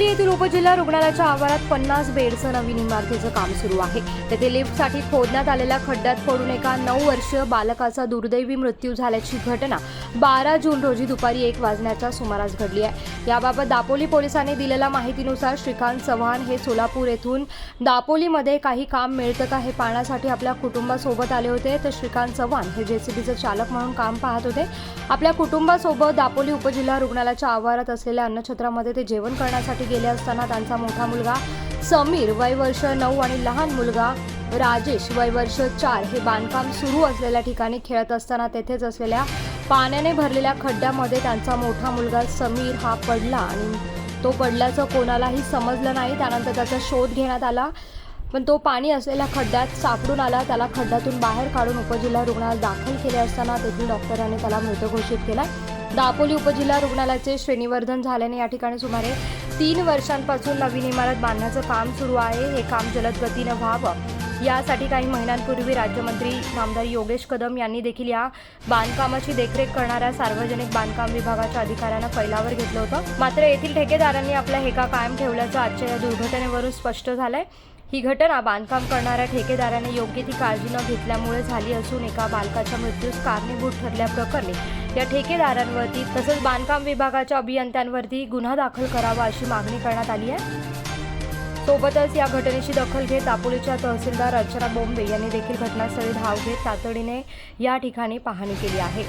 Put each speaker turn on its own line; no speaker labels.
येथील उपजिल्हा रुग्णालयाच्या आवारात पन्नास बेडचं नवीन इमारतीचं काम सुरू आहे. तेथे लिफ्टसाठी खोदण्यात आलेल्या खड्ड्यात पडून एका नऊ वर्षीय बालकाचा दुर्दैवी मृत्यू झाल्याची घटना बारा जून रोजी दुपारी एक वाजण्याच्या सुमारास घडली आहे. याबाबत दापोली पोलिसांनी दिलेल्या माहितीनुसार श्रीकांत चव्हाण हे सोलापूर येथून दापोलीमध्ये काही काम मिळतं का हे पाहण्यासाठी आपल्या कुटुंबासोबत आले होते. तर श्रीकांत चव्हाण हे जेसीबीचे चालक म्हणून काम पाहत होते. आपल्या कुटुंबासोबत दापोली उपजिल्हा रुग्णालयाच्या आवारात असलेल्या अन्नछत्रामध्ये ते जेवण करण्यासाठी गेले असताना त्यांचा मोठा मुलगा समीर वय वर्ष नऊ आणि लहान मुलगा राजेश वय वर्ष चार हे बांधकाम सुरू असलेल्या ठिकाणी खेळत असताना तेथेच असलेल्या पाण्याने भरलेल्या खड्ड्यामध्ये त्यांचा मोठा मुलगा समीर हा पडला आणि तो पडल्याचं कोणालाही समजलं नाही. त्यानंतर त्याचा शोध घेण्यात आला. पण तो पाणी असलेल्या खड्ड्यात सापडून आला. त्याला खड्ड्यातून बाहेर काढून उपजिल्हा रुग्णालयात दाखल केले असताना तेथील डॉक्टरांनी त्याला मृत घोषित केला. दापोली उपजिल्हा रुग्णालयाचे श्रेणीवर्धन झाल्याने या ठिकाणी सुमारे तीन वर्षांपासून नवीन इमारत बांधण्याचं काम सुरू आहे. हे काम जलद गतीनं व्हावं. यासाठी काही महिन्यांपूर्वी राज्यमंत्री नामदार योगेश कदम यांनी देखील या बांधकामाची देखरेख करणाऱ्या सार्वजनिक बांधकाम विभागाच्या अधिकाऱ्यांना फैलावर घेतलं होतं. मात्र येथील ठेकेदारांनी आपला हेका कायम ठेवल्याचं आजच्या या दुर्घटनेवरून स्पष्ट झालंय. ही घटना बांधकाम करणाऱ्या ठेकेदाराने योग्य ती काळजी न घेतल्यामुळे झाली असून एका बालकाच्या मृत्यूस कारणीभूत ठरल्याप्रकरणी या ठेकेदारांवरती तसंच बांधकाम विभागाच्या अभियंत्यांवरती गुन्हा दाखल करावा अशी मागणी करण्यात आली आहे. सोबतच या घटनेची दखल घेत दापोलीच्या तहसीलदार अर्चना बोंबे यांनी देखील घटनास्थळी धाव घेत तातडीने या ठिकाणी पाहणी केली आहे.